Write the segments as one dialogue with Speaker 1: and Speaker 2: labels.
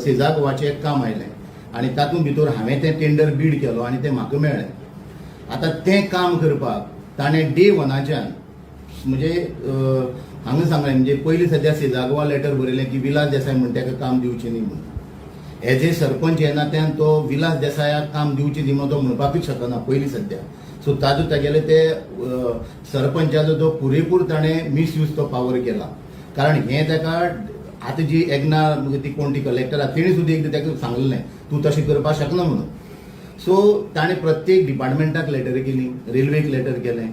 Speaker 1: सेजागोवाचें एक काम आयलें आनी तातूंत भितर हांवें तें टेंडर बीड केलो आनी तें म्हाका मेळ्ळें. आतां तें काम करपाक ताणें डे वनाच्यान म्हणजे हांगा सांगलें म्हणजे पयलीं सद्या सेजागोवा लेटर बरयलें की विलास देसाय म्हण ताका काम दिवचें न्ही म्हणून एज ए सरपंच येना तेन्ना तो विलास देसायाक काम दिवचें न्ही म्हणून तो म्हणपाकूच शकना पयलीं सद्या सो ताजो तागेले ते सरपंचाचो तो पुरेपूर ताणें मिसयूज तो पावर केला. कारण हें ताका आतां जी एग्ना म्हणजे ती कोण ती कलेक्टर आहा तेणी सुद्दां एकदां ताका सांगलेलें तूं तशें करपाक शकना म्हणून. सो ताणें प्रत्येक डिपार्टमेंटाक लेटर केली रेल्वेक लेटर केलें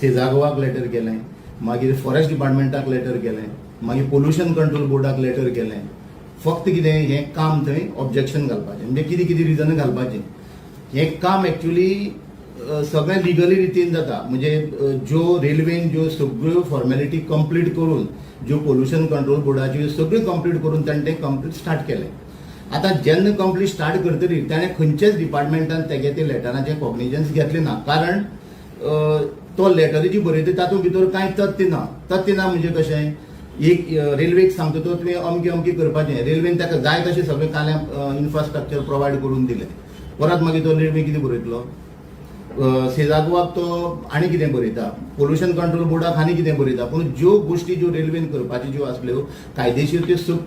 Speaker 1: सेजागोवाक लेटर केलें मागीर फॉरेस्ट डिपार्टमेंटाक लेटर केलें मागीर पोल्युशन कंट्रोल बोर्डाक लेटर केलें फक्त कितें हें काम थंय ऑब्जेक्शन घालपाचें. म्हणजे कितें कितें रिजन घालपाचें. हें काम एक्चुली सगळें लिगली रितीन जाता. म्हणजे ज्यो रेल्वेन ज्यो सगळ्यो फॉर्मेलिटी कंप्लीट करून ज्यो पोल्युशन कंट्रोल बोर्डाच्यो सगळ्यो कंप्लीट करून ताणें तें कंप्लीट स्टार्ट केलें आतां जेन्ना कंप्लीट स्टार्ट करतकीर ताणें खंयच्याच डिपार्टमेंटान तेगे ते लेटराचें कॉग्निजन्स घेतलें ना. कारण तो लेटर बरयता तातूंत भितर कांय तथ्य ना. तथ्य ना म्हणजे कशें? एक रेल्वेक सांगता तो तुवें अमकें अमकें करपाचें. रेल्वेन ताका जाय तशें सगळें काल्या इन्फ्रास्ट्रक्चर प्रोवायड करून दिलें. परत मागीर तो रेल्वे कितें बरयतलो? अ, तो आनी कितें बरयता पोल्युशन कंट्रोल बोर्डाक आनी कितें बरयता पूण ज्यो गोश्टी ज्यो रेल्वेन करपाच्यो ज्यो हो, आसल्यो कायदेशीर त्यो सग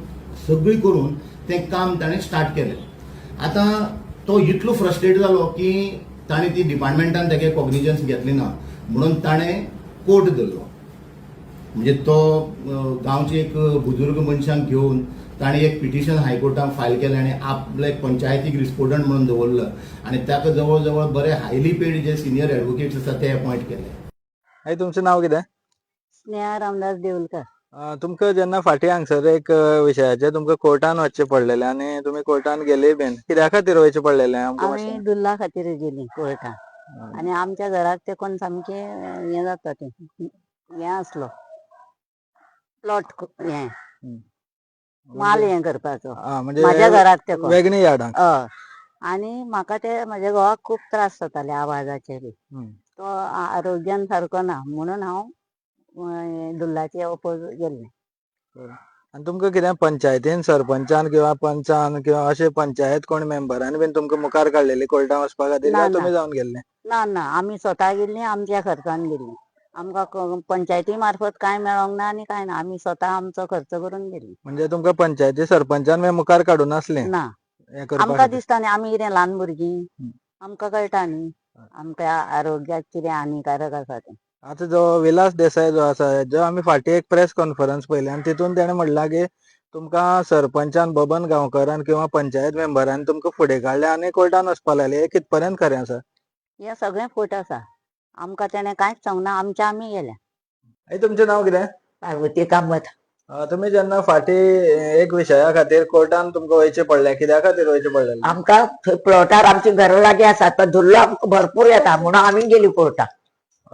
Speaker 1: सगळी करून तें काम ताणें स्टार्ट केलें आतां तो इतलो फ्रस्ट्रेट जालो की ताणें ती डिपार्टमेंटान तेगे कॉग्निजन्स घेतली ना म्हणून ताणें कोर्ट धरलो म्हणजे तो गांवचे एक बुजुर्ग मनशांक घेवन ताणें एक पिटिशन हायकोर्टान फायल केलें आनी आपले पंचायतीक रिस्पोंडंट म्हणून दवरलं. आनी ताका जवळ जवळ बरे हायली पेड जे सिनियर एडवोकेट्स आसा ते अपॉयंट केले.
Speaker 2: आई तुमचें नाव कितें
Speaker 3: स्नेहा रामदास देवलकर
Speaker 2: अं, तुमकां जेन्ना फाटीं हांगसर एक अं, विशयाचेर तुमकां कोर्टान वचचें पडलेलें आनी तुमी कोर्टान गेले बीन कित्या खातीर वयचें पडलेलें मातशें
Speaker 3: दुल्ला खातीर गेली कोर्टात. आणि आमच्या घरात ते कोण सामके हे जाता ते हे असलो. प्लॉट हे. माल हे करपाचो.
Speaker 2: आं, म्हणजे
Speaker 3: माझ्या घरात ते
Speaker 2: वेगळी यार्डांक
Speaker 3: हय आणि म्हाका ते म्हज्या घोवाक खूप त्रास जाताले आवाजाचे बी.
Speaker 2: हम्म.
Speaker 3: तो आ- आरोग्यान सारको ना म्हणून हांव अं, दुल्लाचे अपोज गेल्ले.
Speaker 2: आनी तुमकां कितें पंचायतीन सरपंचान किंवा पंचान किंवा अशे पंचायत कोण मेंबरान बीन तुमकां मुखार काडलेली कोर्टान वचपा खातीर
Speaker 3: ना,
Speaker 2: काय
Speaker 3: ना.
Speaker 2: तुमी जावन गेल्ले?
Speaker 3: ना ना. आमी स्वता गेल्ली आमच्या खर्चान गेल्ली. आमकां पंचायती मार्फत कांय मेळोंक ना आनी कांय ना आमी स्वता आमचो खर्च करून गेल्ली
Speaker 2: म्हणजे तुमकां पंचायती सरपंचान बी मुखार काडून नासलें
Speaker 3: ना.
Speaker 2: हें करपा
Speaker 3: आमकां
Speaker 2: खातीर.
Speaker 3: दिसता न्ही आमी कितें ल्हान भुरगीं. आमकां कळटा न्ही आमच्या आरोग्याक कितें हानिकारक आसा तें.
Speaker 2: आतां जो विलास देसाय जो आसा जो आमी फाटीं एक प्रेस कॉन्फरन्स पयली आनी तितून तेणें म्हणलां की तुमकां सरपंचान बबन गांवकरान किंवा पंचायत मेंबरान तुमकां फुडें काडले आनी कोर्टान वचपा लायले हे कितपर्यंत खरें आसा?
Speaker 3: हें सगळें फट आसा. आमकां तेणें कांयच सांगना आमचें आमी गेल्या.
Speaker 2: आई तुमचें नांव कितें
Speaker 3: पार्वती कामत.
Speaker 2: अं, तुमी जेन्ना फाटीं एक विशया खातीर कोर्टान तुमकां वयचें पडलें कित्या खातीर वयचें पडलें
Speaker 4: आमकां प्लॉटार आमची घरां लागीं आसात तो धुल्लो आमकां भरपूर येता म्हणून आमी गेली कोर्टाक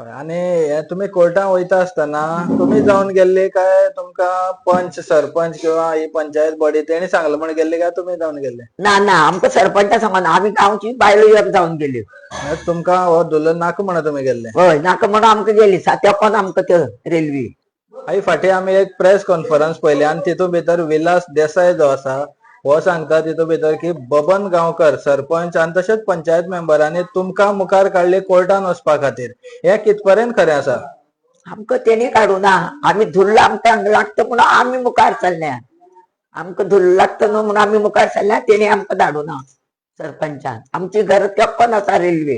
Speaker 2: हय, आनी हे तुमी कोर्टान वयता आसतना तुमी जावन गेल्ली काय? तुमकां पंच सरपंच किंवा ही पंचायत बॉडी तेणी सांगलें म्हण गेल्ली काय तुमी जावन गेल्ले
Speaker 4: ना ना आमकां सरपंचा सांगून आमी गांवची बायलो एक जावन गेल्यो
Speaker 2: म्हणजे तुमकां हो धुल्लो नाका म्हणून तुमी गेल्ले
Speaker 4: हय नाका म्हणून आमकां गेली. सात्याकोन आमकां त्यो रेल्वे.
Speaker 2: आई फाटीं आमी एक प्रेस कॉन्फरन्स पयली आनी तितून भितर विलास देसाय जो आसा हो सांगता तितू भितर की बबन गांवकर सरपंच आनी तशेंच पंचायत मेंबरांनी तुमकां मुखार काडले कोर्टान वचपा खातीर हे कितपर्यंत खरें आसा
Speaker 4: आमकां तेणी काडूना आमी धुल्ल आमकां लागता म्हणून आमी मुखार सरल्या आमकां धुल्ल लागता न्हू म्हणून आमी मुखार सरल्या तेणी आमकां धाडूना सरपंचान. आमची घर तेक्कोन आसा रेल्वे